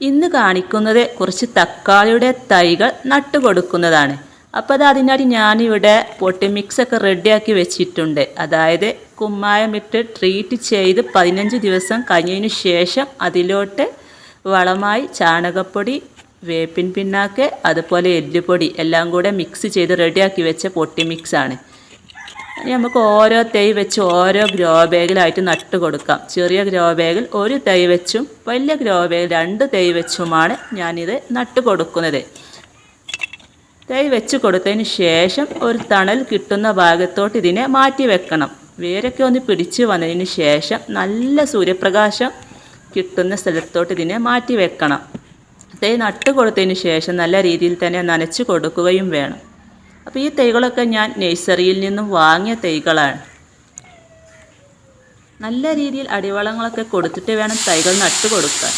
ഇന്ന് കാണിക്കുന്നത് കുറച്ച് തക്കാളിയുടെ തൈകൾ നട്ടുകൊടുക്കുന്നതാണ്. അപ്പോൾ അത് അതിനായിട്ട് ഞാനിവിടെ പൊട്ടി മിക്സൊക്കെ റെഡിയാക്കി വെച്ചിട്ടുണ്ട്. അതായത് കുമ്മായമിട്ട് ട്രീറ്റ് ചെയ്ത് പതിനഞ്ച് ദിവസം കഴിഞ്ഞതിന് ശേഷം അതിലോട്ട് വളമായി ചാണകപ്പൊടി വേപ്പിൻ പിണ്ണാക്ക് അതുപോലെ എല്ലുപൊടി എല്ലാം കൂടെ മിക്സ് ചെയ്ത് റെഡിയാക്കി വെച്ച പൊട്ടി മിക്സാണ് ഇനി നമുക്ക് ഓരോ തൈ വെച്ച് ഓരോ ഗ്രോ ബാഗിലായിട്ട് നട്ട് കൊടുക്കാം. ചെറിയ ഗ്രോ ബാഗിൽ ഒരു തൈ വെച്ചും വലിയ ഗ്രോ ബാഗിൽ രണ്ട് തൈ വെച്ചുമാണ് ഞാനിത് നട്ട് കൊടുക്കുന്നത്. തൈ വെച്ച് കൊടുത്തതിന് ശേഷം ഒരു തണൽ കിട്ടുന്ന ഭാഗത്തോട്ട് ഇതിനെ മാറ്റി വെക്കണം. വേരൊക്കെ ഒന്ന് പിടിച്ച് വന്നതിന് ശേഷം നല്ല സൂര്യപ്രകാശം കിട്ടുന്ന സ്ഥലത്തോട്ട് ഇതിനെ മാറ്റി വെക്കണം. തൈ നട്ട് കൊടുത്തതിന് ശേഷം നല്ല രീതിയിൽ തന്നെ നനച്ച് കൊടുക്കുകയും വേണം. അപ്പോൾ ഈ തൈകളൊക്കെ ഞാൻ നഴ്സറിയിൽ നിന്നും വാങ്ങിയ തൈകളാണ്. നല്ല രീതിയിൽ അടിവളങ്ങളൊക്കെ കൊടുത്തിട്ട് വേണം തൈകൾ നട്ടു കൊടുക്കാൻ